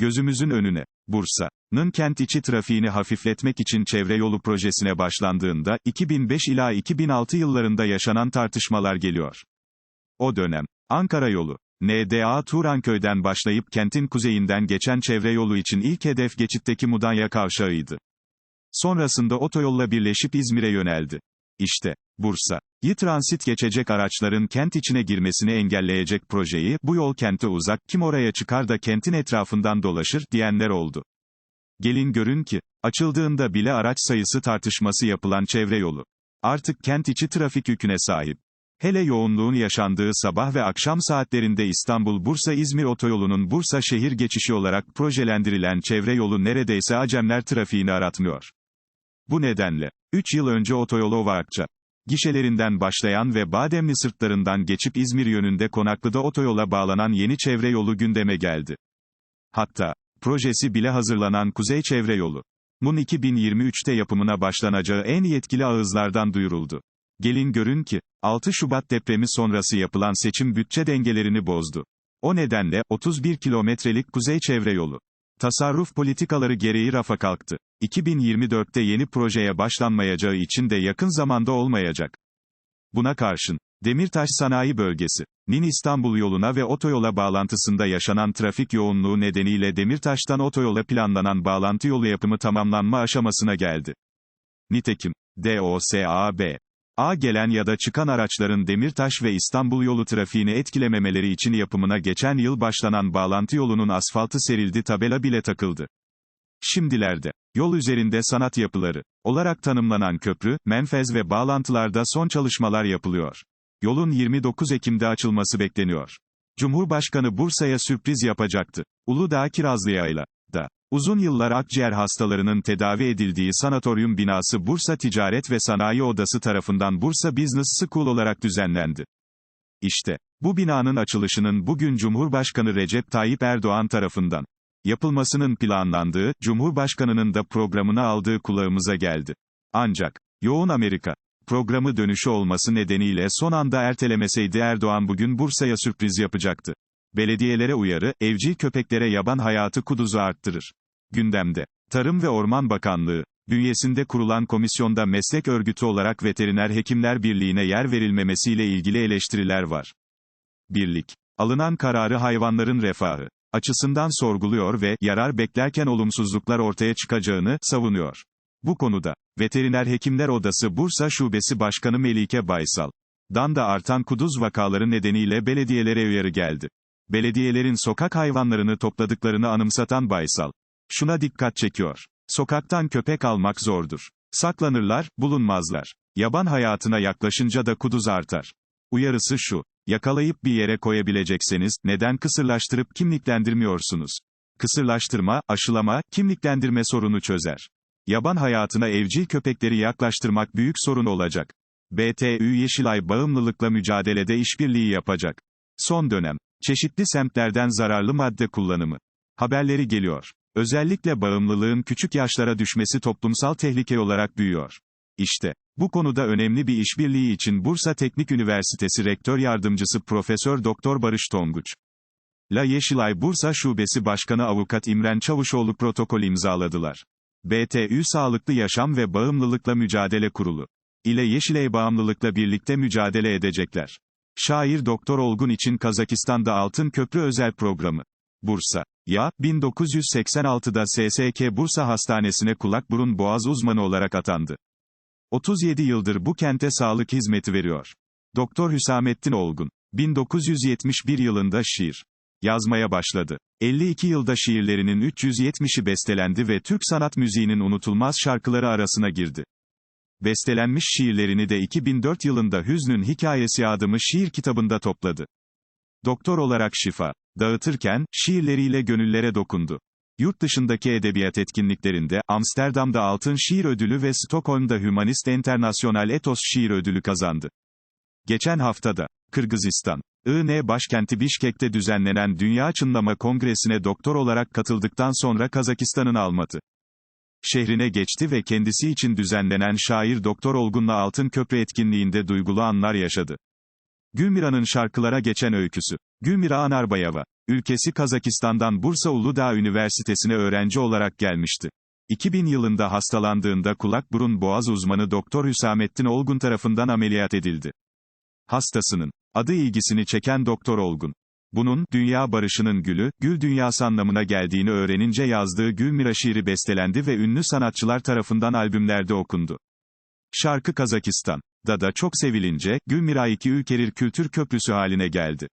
Gözümüzün önüne, Bursa'nın kent içi trafiğini hafifletmek için çevre yolu projesine başlandığında, 2005 ila 2006 yıllarında yaşanan tartışmalar geliyor. O dönem, Ankara yolu, NDA Turanköy'den başlayıp kentin kuzeyinden geçen çevre yolu için ilk hedef geçitteki Mudanya kavşağıydı. Sonrasında otoyolla birleşip İzmir'e yöneldi. İşte, Bursa'yı transit geçecek araçların kent içine girmesini engelleyecek projeyi, bu yol kente uzak, kim oraya çıkar da kentin etrafından dolaşır, diyenler oldu. Gelin görün ki, açıldığında bile araç sayısı tartışması yapılan çevre yolu. Artık kent içi trafik yüküne sahip. Hele yoğunluğun yaşandığı sabah ve akşam saatlerinde İstanbul-Bursa-İzmir otoyolunun Bursa şehir geçişi olarak projelendirilen çevre yolu neredeyse acemler trafiğini aratmıyor. Bu nedenle, 3 yıl önce otoyolu Ovakça, gişelerinden başlayan ve Bademli sırtlarından geçip İzmir yönünde Konaklı'da otoyola bağlanan yeni çevre yolu gündeme geldi. Hatta, projesi bile hazırlanan Kuzey Çevre Yolu. MUN 2023'te yapımına başlanacağı en yetkili ağızlardan duyuruldu. Gelin görün ki, 6 Şubat depremi sonrası yapılan seçim bütçe dengelerini bozdu. O nedenle, 31 kilometrelik Kuzey Çevre Yolu. Tasarruf politikaları gereği rafa kalktı. 2024'te yeni projeye başlanmayacağı için de yakın zamanda olmayacak. Buna karşın, Demirtaş Sanayi Bölgesi, Nin İstanbul yoluna ve otoyola bağlantısında yaşanan trafik yoğunluğu nedeniyle Demirtaş'tan otoyola planlanan bağlantı yolu yapımı tamamlanma aşamasına geldi. Nitekim, DOSAB, A gelen ya da çıkan araçların Demirtaş ve İstanbul yolu trafiğini etkilememeleri için yapımına geçen yıl başlanan bağlantı yolunun asfaltı serildi tabela bile takıldı. Şimdilerde, yol üzerinde sanat yapıları olarak tanımlanan köprü, menfez ve bağlantılarda son çalışmalar yapılıyor. Yolun 29 Ekim'de açılması bekleniyor. Cumhurbaşkanı Bursa'ya sürpriz yapacaktı. Uludağ Kirazlıya'yla da. Uzun yıllar akciğer hastalarının tedavi edildiği sanatoryum binası Bursa Ticaret ve Sanayi Odası tarafından Bursa Business School olarak düzenlendi. İşte, bu binanın açılışının bugün Cumhurbaşkanı Recep Tayyip Erdoğan tarafından yapılmasının planlandığı, Cumhurbaşkanının da programına aldığı kulağımıza geldi. Ancak, yoğun Amerika programı dönüşü olması nedeniyle son anda ertelemeseydi Erdoğan bugün Bursa'ya sürpriz yapacaktı. Belediyelere uyarı, evcil köpeklere yaban hayatı kuduzu arttırır. Gündemde. Tarım ve Orman Bakanlığı, bünyesinde kurulan komisyonda meslek örgütü olarak Veteriner Hekimler Birliği'ne yer verilmemesiyle ilgili eleştiriler var. Birlik, alınan kararı hayvanların refahı açısından sorguluyor ve yarar beklerken olumsuzluklar ortaya çıkacağını savunuyor. Bu konuda, Veteriner Hekimler Odası Bursa Şubesi Başkanı Melike Baysal, dan da artan kuduz vakaları nedeniyle belediyelere uyarı geldi. Belediyelerin sokak hayvanlarını topladıklarını anımsatan Baysal, şuna dikkat çekiyor. Sokaktan köpek almak zordur. Saklanırlar, bulunmazlar. Yaban hayatına yaklaşınca da kuduz artar. Uyarısı şu, yakalayıp bir yere koyabilecekseniz, neden kısırlaştırıp kimliklendirmiyorsunuz? Kısırlaştırma, aşılama, kimliklendirme sorunu çözer. Yaban hayatına evcil köpekleri yaklaştırmak büyük sorun olacak. BTÜ Yeşilay bağımlılıkla mücadelede işbirliği yapacak. Son dönem, çeşitli semtlerden zararlı madde kullanımı. Haberleri geliyor. Özellikle bağımlılığın küçük yaşlara düşmesi toplumsal tehlike olarak büyüyor. İşte, bu konuda önemli bir işbirliği için Bursa Teknik Üniversitesi Rektör Yardımcısı Profesör Doktor Barış Tonguç. La Yeşilay Bursa Şubesi Başkanı Avukat İmren Çavuşoğlu protokol imzaladılar. BTÜ Sağlıklı Yaşam ve Bağımlılıkla Mücadele Kurulu ile Yeşilay Bağımlılıkla birlikte mücadele edecekler. Şair Doktor Olgun için Kazakistan'da Altın Köprü özel programı. Bursa. Ya, 1986'da SSK Bursa Hastanesi'ne kulak burun boğaz uzmanı olarak atandı. 37 yıldır bu kente sağlık hizmeti veriyor. Doktor Hüsamettin Olgun. 1971 yılında şiir yazmaya başladı. 52 yılda şiirlerinin 370'i bestelendi ve Türk sanat müziğinin unutulmaz şarkıları arasına girdi. Bestelenmiş şiirlerini de 2004 yılında Hüznün Hikayesi adımı şiir kitabında topladı. Doktor olarak şifa dağıtırken, şiirleriyle gönüllere dokundu. Yurt dışındaki edebiyat etkinliklerinde, Amsterdam'da Altın Şiir Ödülü ve Stockholm'da Humanist International Ethos Şiir Ödülü kazandı. Geçen haftada, Kırgızistan, IN başkenti Bişkek'te düzenlenen Dünya Çınlama Kongresi'ne doktor olarak katıldıktan sonra Kazakistan'ın Almatı şehrine geçti ve kendisi için düzenlenen şair Doktor Olgun'la Altın Köprü etkinliğinde duygulu anlar yaşadı. Gülmira'nın şarkılara geçen öyküsü. Gülmira Anarbayeva. Ülkesi Kazakistan'dan Bursa Uludağ Üniversitesi'ne öğrenci olarak gelmişti. 2000 yılında hastalandığında kulak burun boğaz uzmanı Doktor Hüsamettin Olgun tarafından ameliyat edildi. Hastasının adı ilgisini çeken Doktor Olgun. Bunun, dünya barışının gülü, gül dünyası anlamına geldiğini öğrenince yazdığı Gül Mira şiiri bestelendi ve ünlü sanatçılar tarafından albümlerde okundu. Şarkı Kazakistan da da çok sevilince, Gülmira iki ülkerir kültür köprüsü haline geldi.